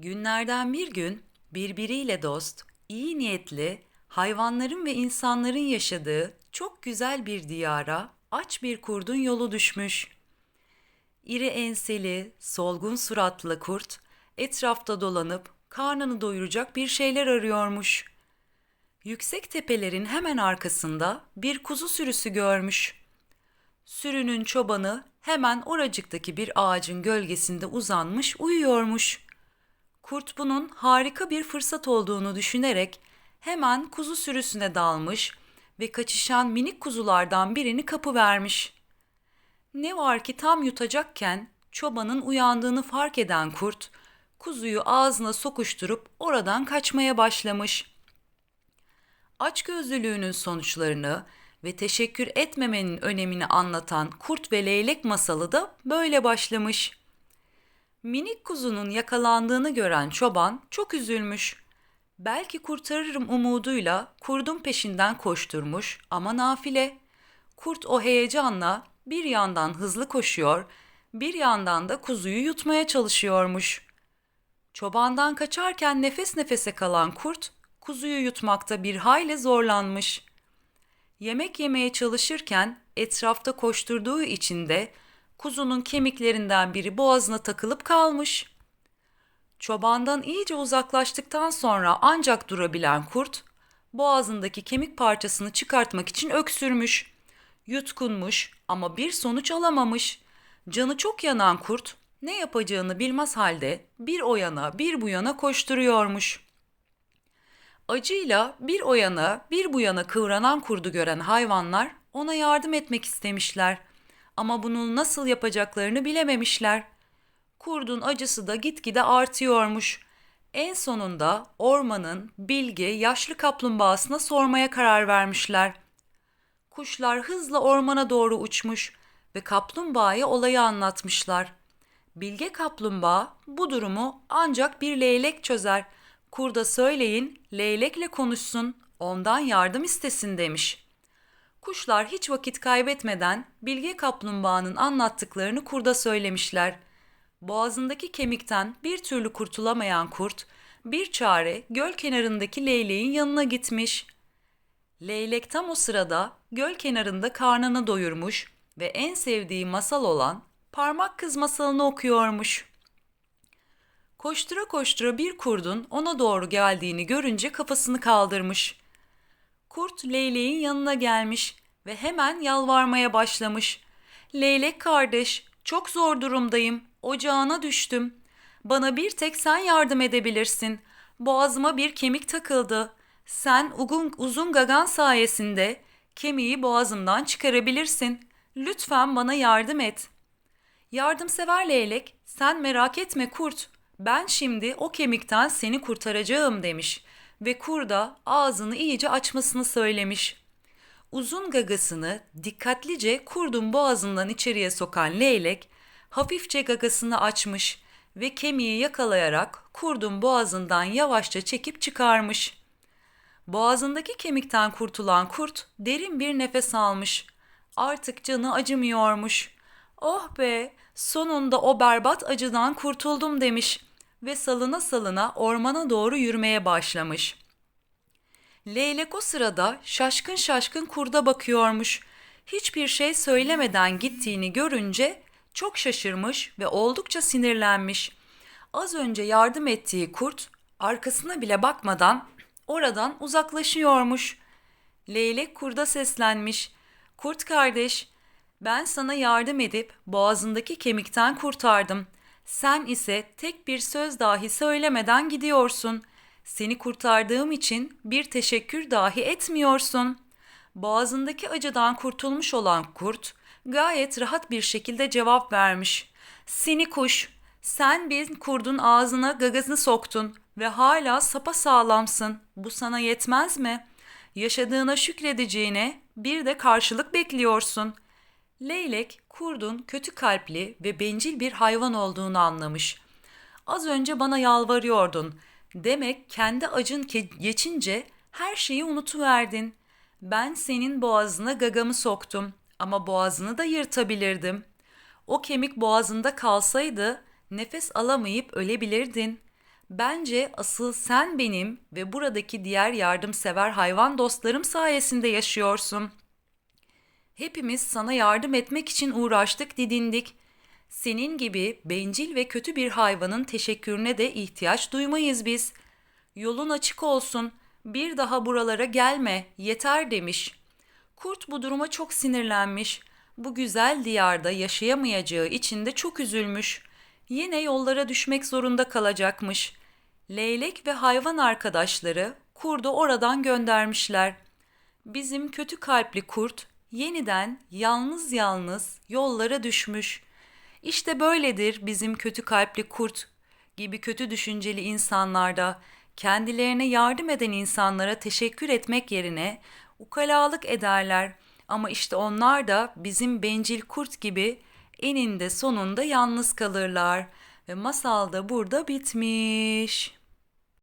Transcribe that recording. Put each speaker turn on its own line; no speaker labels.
Günlerden bir gün birbiriyle dost, iyi niyetli, hayvanların ve insanların yaşadığı çok güzel bir diyara aç bir kurdun yolu düşmüş. İri enseli, solgun suratlı kurt etrafta dolanıp karnını doyuracak bir şeyler arıyormuş. Yüksek tepelerin hemen arkasında bir kuzu sürüsü görmüş. Sürünün çobanı hemen oracıktaki bir ağacın gölgesinde uzanmış uyuyormuş. Kurt bunun harika bir fırsat olduğunu düşünerek hemen kuzu sürüsüne dalmış ve kaçışan minik kuzulardan birini kapı vermiş. Ne var ki tam yutacakken çobanın uyandığını fark eden kurt kuzuyu ağzına sokuşturup oradan kaçmaya başlamış. Açgözlülüğünün sonuçlarını ve teşekkür etmemenin önemini anlatan Kurt ve Leylek masalı da böyle başlamış. Minik kuzunun yakalandığını gören çoban çok üzülmüş. Belki kurtarırım umuduyla kurdun peşinden koşturmuş ama nafile. Kurt o heyecanla bir yandan hızlı koşuyor, bir yandan da kuzuyu yutmaya çalışıyormuş. Çobandan kaçarken nefes nefese kalan kurt, kuzuyu yutmakta bir hayli zorlanmış. Yemek yemeye çalışırken etrafta koşturduğu için de kuzunun kemiklerinden biri boğazına takılıp kalmış. Çobandan iyice uzaklaştıktan sonra ancak durabilen kurt, boğazındaki kemik parçasını çıkartmak için öksürmüş. Yutkunmuş ama bir sonuç alamamış. Canı çok yanan kurt, ne yapacağını bilmez halde bir o yana bir bu yana koşturuyormuş. Acıyla bir o yana bir bu yana kıvranan kurdu gören hayvanlar ona yardım etmek istemişler. Ama bunu nasıl yapacaklarını bilememişler. Kurdun acısı da gitgide artıyormuş. En sonunda ormanın bilge yaşlı kaplumbağasına sormaya karar vermişler. Kuşlar hızla ormana doğru uçmuş ve kaplumbağaya olayı anlatmışlar. Bilge kaplumbağa bu durumu ancak bir leylek çözer. Kurda söyleyin, leylekle konuşsun, ondan yardım istesin demiş. Kuşlar hiç vakit kaybetmeden Bilge kaplumbağanın anlattıklarını kurda söylemişler. Boğazındaki kemikten bir türlü kurtulamayan kurt, bir çare göl kenarındaki leyleğin yanına gitmiş. Leylek tam o sırada göl kenarında karnını doyurmuş ve en sevdiği masal olan parmak kız masalını okuyormuş. Koştura koştura bir kurdun ona doğru geldiğini görünce kafasını kaldırmış. Kurt leyleğin yanına gelmiş ve hemen yalvarmaya başlamış. Leylek kardeş, çok zor durumdayım. Ocağına düştüm. Bana bir tek sen yardım edebilirsin. Boğazıma bir kemik takıldı. Sen uzun, uzun gagan sayesinde kemiği boğazımdan çıkarabilirsin. Lütfen bana yardım et.'' Yardımsever leylek, sen merak etme kurt, ben şimdi o kemikten seni kurtaracağım demiş ve kurda ağzını iyice açmasını söylemiş. Uzun gagasını dikkatlice kurdun boğazından içeriye sokan leylek, hafifçe gagasını açmış ve kemiği yakalayarak kurdun boğazından yavaşça çekip çıkarmış. Boğazındaki kemikten kurtulan kurt derin bir nefes almış. Artık canı acımıyormuş.'' Oh be, sonunda o berbat acıdan kurtuldum demiş ve salına salına ormana doğru yürümeye başlamış. Leylek o sırada şaşkın şaşkın kurda bakıyormuş. Hiçbir şey söylemeden gittiğini görünce çok şaşırmış ve oldukça sinirlenmiş. Az önce yardım ettiği kurt arkasına bile bakmadan oradan uzaklaşıyormuş. Leylek kurda seslenmiş. Kurt kardeş, ben sana yardım edip boğazındaki kemikten kurtardım. Sen ise tek bir söz dahi söylemeden gidiyorsun. Seni kurtardığım için bir teşekkür dahi etmiyorsun. Boğazındaki acıdan kurtulmuş olan kurt gayet rahat bir şekilde cevap vermiş. Seni kuş, sen bir kurdun ağzına gagasını soktun ve hala sapa sağlamsın. Bu sana yetmez mi? Yaşadığına şükredeceğine bir de karşılık bekliyorsun.'' Leylek, kurdun kötü kalpli ve bencil bir hayvan olduğunu anlamış. Az önce bana yalvarıyordun. Demek kendi acın geçince her şeyi unutuverdin. Ben senin boğazına gagamı soktum ama boğazını da yırtabilirdim. O kemik boğazında kalsaydı nefes alamayıp ölebilirdin. Bence asıl sen benim ve buradaki diğer yardımsever hayvan dostlarım sayesinde yaşıyorsun. Hepimiz sana yardım etmek için uğraştık, didindik. Senin gibi bencil ve kötü bir hayvanın teşekkürüne de ihtiyaç duymayız biz. Yolun açık olsun. Bir daha buralara gelme. Yeter demiş. Kurt bu duruma çok sinirlenmiş. Bu güzel diyarda yaşayamayacağı için de çok üzülmüş. Yine yollara düşmek zorunda kalacakmış. Leylek ve hayvan arkadaşları kurdu oradan göndermişler. Bizim kötü kalpli kurt yeniden yalnız yalnız yollara düşmüş. İşte böyledir bizim kötü kalpli kurt gibi kötü düşünceli insanlarda kendilerine yardım eden insanlara teşekkür etmek yerine ukalalık ederler. Ama işte onlar da bizim bencil kurt gibi eninde sonunda yalnız kalırlar ve masal da burada bitmiş.